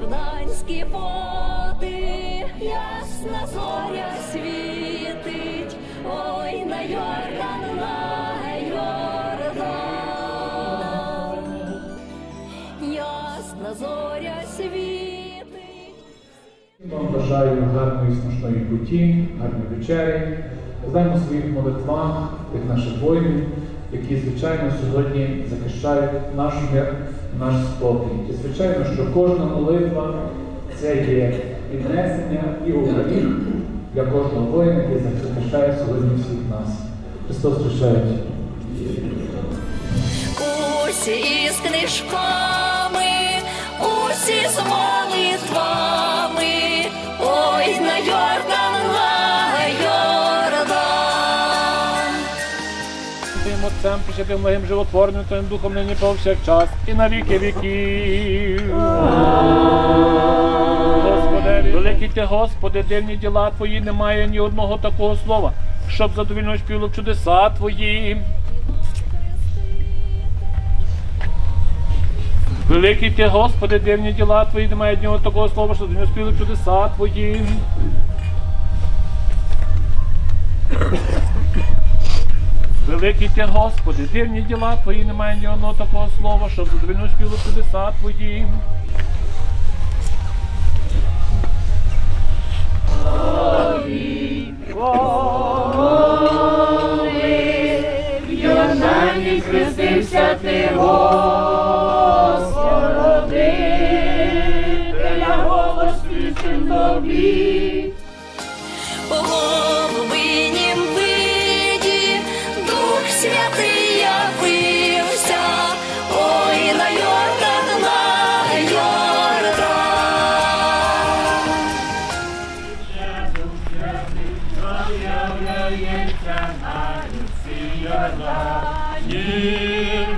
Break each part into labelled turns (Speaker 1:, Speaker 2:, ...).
Speaker 1: Йорданські води, ясна зоря світить, ой на Йордан, на Йордан, ясна зоря світить.
Speaker 2: Вам бажаю гарної смачної путі, гарної вечері. Знаємо в своїх молитвах тих наших воїнів, які, звичайно, сьогодні захищають наш мир, наш спокій. І, звичайно, що кожна молитва це є піднесення і Україн для кожного воїна, який захищає сьогодні всіх нас. Христос хрещається.
Speaker 1: Усі із книжками, усі з молитвами, ой на
Speaker 3: Тим Отцем, Пресвятим Благим Животворним, Твоїм Духом нині повсякчас і на віки віків. Господи, великий ти, Господи, дивні діла Твої, немає ні одного такого слова, щоб задовільно співало б чудеса Твої. Великий ти, Господи, дивні діла Твої, немає одного такого слова, щоб задовільно співало б чудеса Твої. Великий ти, Господи, дивні діла Твої, немає ні одного такого слова, щоб задовільно співало чудеса Твої.
Speaker 4: Йордані хрестився ти, Господи, я голос пісень тобі.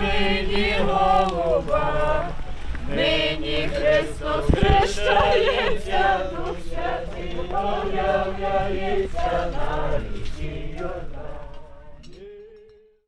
Speaker 4: Нині голуба, нині Христос хрещається, Дух Святий появляється на ріці Йордан.